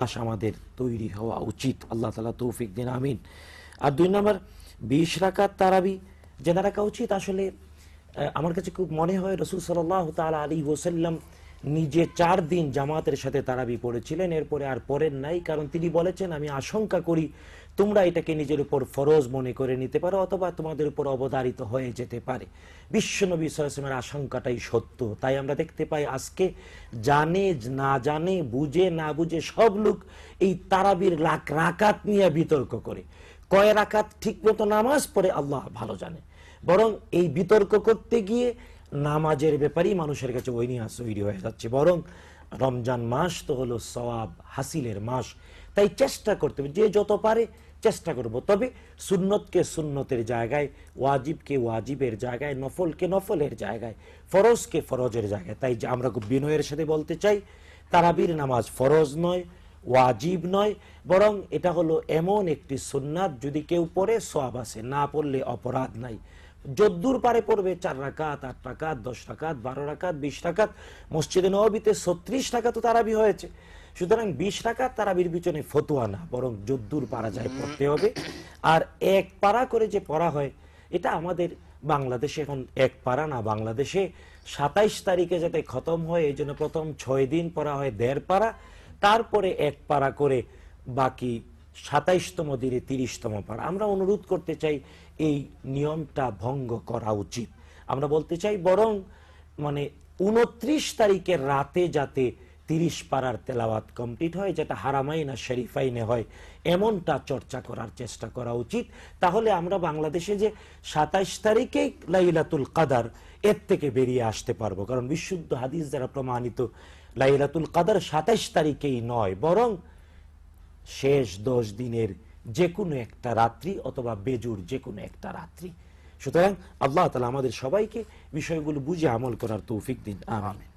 মাস আমাদের তৈরি হওয়া উচিত। আল্লাহ তালা তৌফিক দিন, আমিন। আর দুই নম্বর, বিশ রাকাত তারাবি জেনে রাখা উচিত। আসলে আমার কাছে খুব মনে হয় রসুল সাল্লাহ তালা আলী ওসাল্লাম নিজে চার দিন জামাতের সাথে তারাবি পড়েছিলেন, এরপরে আর পড়েন নাই, কারণ তিনি বলেছেন, আমি আশঙ্কা করি তোমরা এটাকে নিজের উপর ফরজ মনে করে নিতে পারো অথবা তোমাদের উপর অবধারিত হয়ে যেতে পারে। বিশ্বনবী সালামের আশঙ্কাটাই সত্য। তাই আমরা দেখতে পাই আজকে জানে, না জানে, বুঝে, না বুঝে সব লোক এই তারাবির লাখ রাকাত নিয়ে বিতর্ক করে। কয় রাকাত ঠিক মতো নামাজ পড়ে আল্লাহ ভালো জানে। বরং এই বিতর্ক করতে গিয়ে নামাজের ব্যাপারেই মানুষের কাছে নিয়ে তৈরি হয়ে যাচ্ছে। বরং রমজান মাস তো হলো সওয়াব হাসিলের মাস। তাই চেষ্টা করতে হবে, যে যত পারে চেষ্টা করব। তবে সুন্নতকে সুন্নতের জায়গায়, ওয়াজিবকে ওয়াজিবের জায়গায়, নফলকে নফলের জায়গায়, ফরজকে ফরজের জায়গায়। তাই আমরা খুব বিনয়ের সাথে বলতে চাই, তারাবির নামাজ ফরজ নয়, ওয়াজিব নয়, বরং এটা হলো এমন একটি সুন্নাত যদি কেউ পড়ে সব আছে, না পড়লে অপরাধ নাই। যদ্দূর পারে পড়বে চার রাকাত, আট রাকাত, দশ রাকাত, বারো রাকাত, বিশ রাকাত। মসজিদে নবীতে ছত্রিশ টাকা তো তারাবি হয়েছে। সুতরাং বিশ রাকাত তারাবির পিছনে ফতুয়া না, বরং যদ্দূর পারা যায় পড়তে হবে। আর এক পারা করে যে পড়া হয়, এটা আমাদের বাংলাদেশে এখন এক পারা না, বাংলাদেশে সাতাইশ তারিখে যাতে খতম হয়, এই জন্য প্রথম ছয় দিন পড়া হয় দেড় পারা। তারপরে এক পারা করে বাকি সাতাইশতম দিনে তিরিশতম পারা। আমরা অনুরোধ করতে চাই এই নিয়মটা ভঙ্গ করা উচিত। আমরা বলতে চাই বরং মানে উনত্রিশ তারিখের রাতে যাতে তিরিশ পাড়ার তেলাওয়াত কমপ্লিট হয়, যেটা হারামাইনা শরীফাইনে হয়, এমনটা চর্চা করার চেষ্টা করা উচিত। তাহলে আমরা বাংলাদেশে যে সাতাইশ তারিখেই লাইলাতুল কাদার, এর থেকে বেরিয়ে আসতে পারব। কারণ বিশুদ্ধ হাদিস দ্বারা প্রমাণিত, লাইলাতুল কাদার সাতাইশ তারিখেই নয়, বরং শেষ দশ দিনের যে কোনো একটা রাত্রি অথবা বেজুর যে কোনো একটা রাত্রি। সুতরাং আল্লাহ তালা আমাদের সবাইকে বিষয়গুলো বুঝে আমল করার তৌফিক দিন। আমিন।